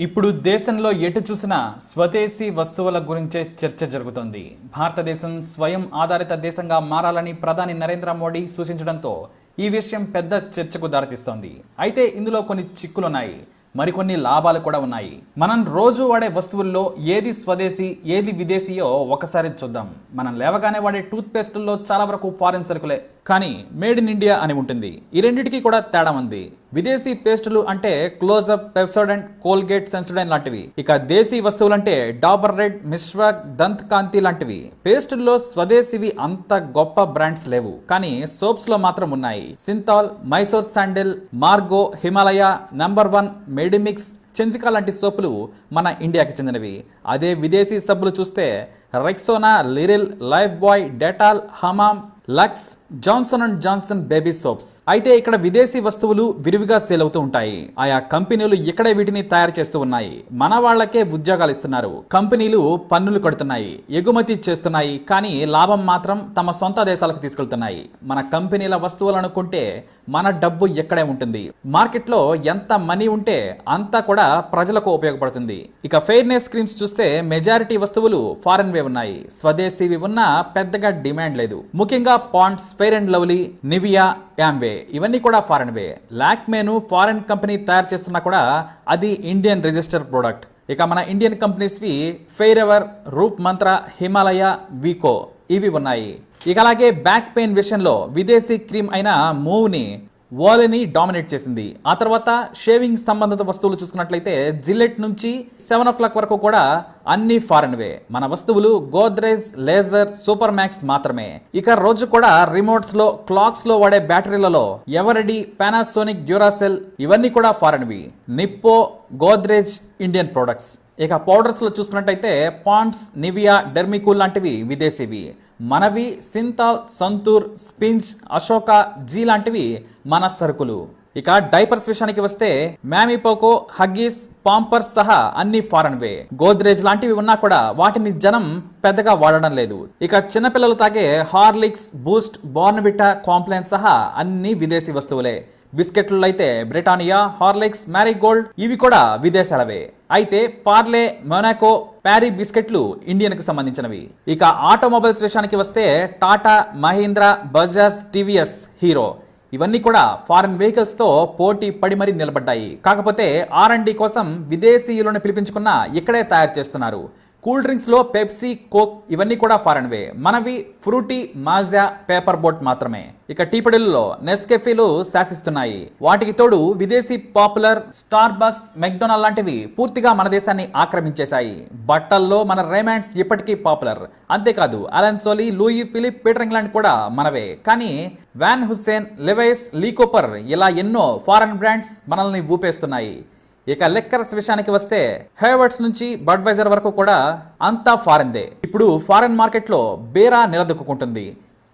ఇప్పుడు దేశంలో ఎటు చూసినా స్వదేశీ వస్తువుల గురించే చర్చ జరుగుతోంది. భారతదేశం స్వయం ఆధారిత దేశంగా మారాలని ప్రధాని నరేంద్ర మోడీ సూచించడంతో ఈ విషయం పెద్ద చర్చకు దారితీస్తోంది. అయితే ఇందులో కొన్ని చిక్కులున్నాయి. మరికొన్ని లాభాలు కూడా ఉన్నాయి. మనం రోజు వాడే వస్తువుల్లో ఏది స్వదేశీ ఏది విదేశీయో ఒకసారి చూద్దాం. మనం లేవగానే వాడే టూత్ పేస్టుల్లో చాలా వరకు ఫారిన్ సరుకులే. కానీ మేడ్ ఇన్ ఇండియా అని ఉంటుంది. ఈ రెండింటికి కూడా తేడా ఉంది. విదేశీ పేస్టులు అంటే క్లోజప్ పెప్సోడెంట్ కోల్గేట్ సెన్సోడెంట్ లాంటివి. ఇక దేశీ వస్తువులంటే డాబర్ రెడ్ మిశ్వాక్ దంత్ కాంతి లాంటివి. పేస్టుల్లో స్వదేశీవి అంత గొప్ప బ్రాండ్స్ లేవు. కానీ సోప్స్లో మాత్రం ఉన్నాయి. Cinthol Mysore sandal Margo Himalaya number one Medimix Chandrika లాంటి సోపులు మన ఇండియాకి చెందినవి. అదే విదేశీ సబ్బులు చూస్తే Rexona Liril Lifebuoy Dettol Hamam Lux Johnson and Johnson baby soaps అయితే ఇక్కడ విదేశీ వస్తువులు విరివిగా సేల్ అవుతూ ఉంటాయి. ఆయా కంపెనీలు ఇక్కడే వీటిని తయారు చేస్తూ ఉన్నాయి. మన వాళ్ళకే ఉద్యోగాలు ఇస్తున్నారు. కంపెనీలు పన్నులు కడుతున్నాయి. ఎగుమతి చేస్తున్నాయి. కానీ లాభం మాత్రం తమ సొంత దేశాలకు తీసుకెళ్తున్నాయి. మన కంపెనీల వస్తువులు అనుకుంటే మన డబ్బు ఎక్కడే ఉంటుంది. మార్కెట్లో ఎంత మనీ ఉంటే అంతా కూడా ప్రజలకు ఉపయోగపడుతుంది. ఇక ఫెయిర్నెస్ క్రీమ్స్ చూస్తే మెజారిటీ వస్తువులు ఫారెన్ వే ఉన్నాయి. స్వదేశీవి ఉన్నా పెద్దగా డిమాండ్ లేదు. ముఖ్యంగా Pond's Fair and Lovely Nivea Amway ఇవన్నీ కూడా ఫారెన్ వే. లాక్మేను ఫారెన్ కంపెనీ తయారు చేస్తున్నా కూడా అది ఇండియన్ రిజిస్టర్ ప్రోడక్ట్. ఇక మన ఇండియన్ కంపెనీస్వి ఫెయిర్ ఎవర్ రూప్ మంత్ర హిమాలయ వీకో ఇవి ఉన్నాయి. ఇక అలాగే బ్యాక్ పెయిన్ విషయంలో విదేశీ క్రీమ్ అయిన మూవ్ని వాలెని డామినేట్ చేసింది. ఆ తర్వాత షేవింగ్ సంబంధిత వస్తువులు చూసుకున్నట్లయితే జిల్లెట్ నుంచి సెవెన్ ఓ క్లాక్ వరకు కూడా అన్ని ఫారెన్వే మన వస్తువులు గోద్రేజ్ లేజర్ సూపర్ మ్యాక్స్ మాత్రమే. ఇక రోజు కూడా రిమోట్స్లో క్లాక్స్లో వాడే బ్యాటరీలలో ఎవరెడీ పానాసోనిక్ డ్యూరాసెల్ ఇవన్నీ కూడా ఫారెన్వి నిప్పో గోద్రేజ్ ఇండియన్ ప్రొడక్ట్స్ ఇక పౌడర్స్లో చూసుకున్నట్టయితే పాండ్స్ నివియా డెర్మికూల్ లాంటివి విదేశీవి. మనవి సింతాల్ సంతూర్ స్పింజ్ అశోక జీ లాంటివి మన సరుకులు. ఇక డైపర్స్ విషయానికి వస్తే మ్యామిపోకో హగ్గీస్ పాంపర్స్ సహా అన్ని ఫారెన్ వే. గోద్రేజ్ లాంటివి ఉన్నా కూడా వాటిని జనం పెద్దగా వాడడం లేదు. ఇక చిన్నపిల్లలు తాగే హార్లిక్స్ బూస్ట్ బోర్న్విటా కాంప్లైన్ సహా అన్ని విదేశీ వస్తువులే. బిస్కెట్లు అయితే బ్రిటానియా హార్లిక్స్ మ్యారీగోల్డ్ ఇవి కూడా విదేశాలవే. అయితే పార్లే మొనాకో ప్యారీ బిస్కెట్లు ఇండియన్కు సంబంధించినవి. ఇక ఆటోమొబైల్స్ విషయానికి వస్తే టాటా మహీంద్రా బజాజ్ టీవీఎస్ హీరో. ఇవన్నీ కూడా ఫారెన్ వెహికల్స్తో పోటీ పడి మరీ నిలబడ్డాయి. కాకపోతే ఆర్ అండ్ డి కోసం విదేశీయులను పిలిపించుకున్న ఇక్కడే తయారు చేస్తున్నారు. కూల్ డ్రింక్స్లో పెప్సీ కోక్ ఇవన్నీ కూడా ఫారెన్ వే మనవి ఫ్రూటీ మాజా పేపర్ బోట్ మాత్రమే. ఇక టీపడిల్లో నెస్కెఫీలు శాసిస్తున్నాయి. వాటికి తోడు విదేశీ పాపులర్ స్టార్ బక్స్ మెక్డొనాల్డ్ లాంటివి పూర్తిగా మన దేశాన్ని ఆక్రమించేశాయి. బట్టల్లో మన రేమాండ్స్ ఇప్పటికీ పాపులర్. అంతేకాదు Allen Solly Louis Philippe Peter England కూడా మనవే. కానీ వ్యాన్ హుస్సేన్ లెవైస్ లీకోపర్ ఇలా ఎన్నో ఫారెన్ బ్రాండ్స్ మనల్ని ఊపేస్తున్నాయి. ఇక లెక్కర్స్ విషయానికి వస్తే హేవర్డ్స్ నుంచి బడ్వైజర్ వరకు కూడా అంతా ఫారెన్దే. ఇప్పుడు ఫారెన్ మార్కెట్లో బేరా నిలదొక్కుంటుంది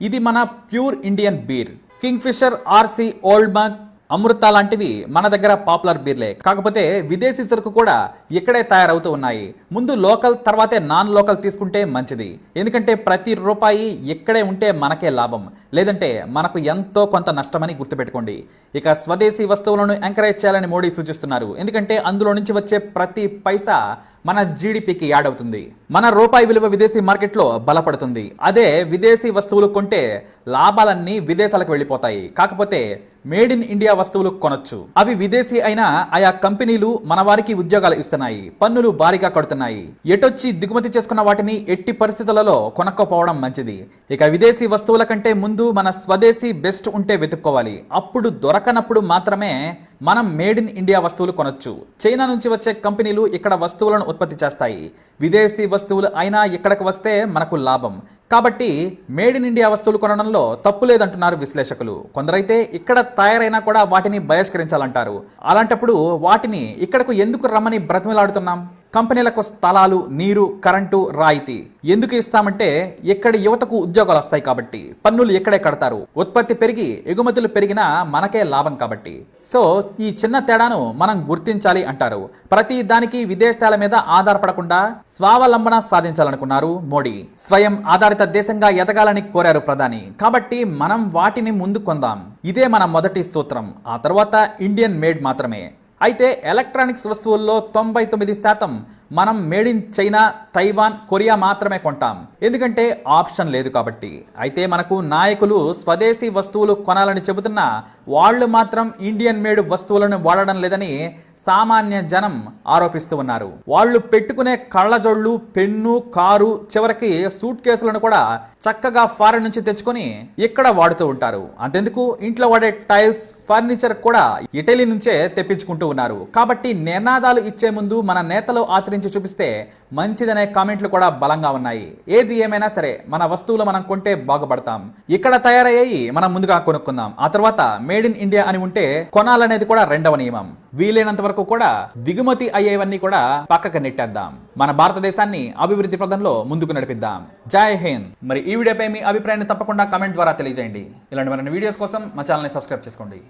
ఇది మన pure Indian beer. Kingfisher RC Old Mug Amrut లాంటివి మన దగ్గర పాపులర్ బీర్లే. కాకపోతే విదేశీ సరుకు కూడా ఇక్కడే తయారవుతూ ఉన్నాయి. ముందు లోకల్ తర్వాతే నాన్ లోకల్ తీసుకుంటే మంచిది. ఎందుకంటే ప్రతి రూపాయి ఇక్కడే ఉంటే మనకే లాభం. లేదంటే మనకు ఎంతో కొంత నష్టమని గుర్తుపెట్టుకోండి. ఇక స్వదేశీ వస్తువులను ఎంకరేజ్ చేయాలని మోడీ సూచిస్తున్నారు. ఎందుకంటే అందులో నుంచి వచ్చే ప్రతి పైసా మన జీడిపికి యాడ్ అవుతుంది. మన రూపాయి విలువ విదేశీ మార్కెట్లో బలపడుతుంది. అదే విదేశీ వస్తువులు కొంటే లాభాలన్నీ విదేశాలకు వెళ్ళిపోతాయి. కాకపోతే మేడ్ ఇన్ ఇండియా వస్తువులు కొనొచ్చు. అవి విదేశీ అయినా ఆయా కంపెనీలు మన వారికి ఉద్యోగాలు ఇస్తున్నాయి. పన్నులు భారీగా కడుతున్నాయి. ఎటొచ్చి దిగుమతి చేసుకున్న వాటిని ఎట్టి పరిస్థితులలో కొనక్కపోవడం మంచిది. ఇక విదేశీ వస్తువుల కంటే ముందు మన స్వదేశీ బెస్ట్ ఉంటే వెతుక్కోవాలి. అప్పుడు దొరకనప్పుడు మాత్రమే మనం మేడ్ ఇన్ ఇండియా వస్తువులు కొనొచ్చు. చైనా నుంచి వచ్చే కంపెనీలు ఇక్కడ వస్తువులను ఉత్పత్తి చేస్తాయి. విదేశీ వస్తువులు అయినా ఇక్కడకు వస్తే మనకు లాభం. కాబట్టి మేడ్ ఇన్ ఇండియా వస్తువులు కొనడంలో తప్పు లేదంటున్నారు విశ్లేషకులు. కొందరైతే ఇక్కడ తయారైనా కూడా వాటిని బహిష్కరించాలంటారు. అలాంటప్పుడు వాటిని ఇక్కడకు ఎందుకు రమ్మని బ్రతిమలాడుతున్నాం? కంపెనీలకు స్థలాలు నీరు కరెంటు రాయితీ ఎందుకు ఇస్తామంటే ఇక్కడ యువతకు ఉద్యోగాలు వస్తాయి కాబట్టి పన్నులు ఎక్కడే కడతారు. ఉత్పత్తి పెరిగి ఎగుమతులు పెరిగినా మనకే లాభం కాబట్టి. సో ఈ చిన్న తేడాను మనం గుర్తించాలి అంటారు. ప్రతి దానికి విదేశాల మీద ఆధారపడకుండా స్వావలంబన సాధించాలనుకున్నారు మోడీ. స్వయం ఆధారిత దేశంగా ఎదగాలని కోరారు ప్రధాని. కాబట్టి మనం వాటిని ముందు కొందాం ఇదే మన మొదటి సూత్రం. ఆ తర్వాత ఇండియన్ మేడ్ మాత్రమే. అయితే ఎలక్ట్రానిక్స్ వస్తువుల్లో తొంభై తొమ్మిది శాతం మనం made in China Taiwan Korea మాత్రమే కొంటాం. ఎందుకంటే ఆప్షన్ లేదు కాబట్టి. అయితే మనకు నాయకులు స్వదేశీ వస్తువులు కొనాలని చెబుతున్నా వాళ్ళు మాత్రం ఇండియన్ మేడ్ వస్తువులను వాడడం లేదని సామాన్య జనం ఆరోపిస్తూ ఉన్నారు. వాళ్ళు పెట్టుకునే కళ్ళజొళ్ళు పెన్ను కారు చివరికి సూట్ కేసులను కూడా చక్కగా ఫారెన్ నుంచి తెచ్చుకొని ఇక్కడ వాడుతూ ఉంటారు. అంతెందుకు? ఇంట్లో వాడే టైల్స్ ఫర్నిచర్ కూడా ఇటలీ నుంచే తెప్పించుకుంటూ ఉన్నారు. కాబట్టి నినాదాలు ఇచ్చే ముందు మన నేతలు ఆచరించి చూపిస్తే మంచిదనే కామెంట్లు కూడా బలంగా ఉన్నాయి. ఏది ఏమైనా సరే మన వస్తువులు మనం కొంటే బాగుపడతాం. ఇక్కడ తయారయ్యాయి మనం ముందుగా కొనుక్కుందాం. ఆ తర్వాత మేడ్ ఇన్ ఇండియా అని ఉంటే కొనాలనేది కూడా రెండవ నియమం. వీలైనంత వరకు కూడా దిగుమతి అయ్యేవన్నీ కూడా పక్కకు నెట్టేద్దాం. మన భారతదేశాన్ని అభివృద్ధి పదంలో ముందుకు నడిపిద్దాం. జై హింద్. మరి ఈ వీడియోపై మీ అభిప్రాయాన్ని తప్పకుండా కామెంట్ ద్వారా తెలియజేయండి. ఇలాంటి మరిన్ని వీడియోస్ కోసం మా ఛానల్ని సబ్స్క్రైబ్ చేసుకోండి.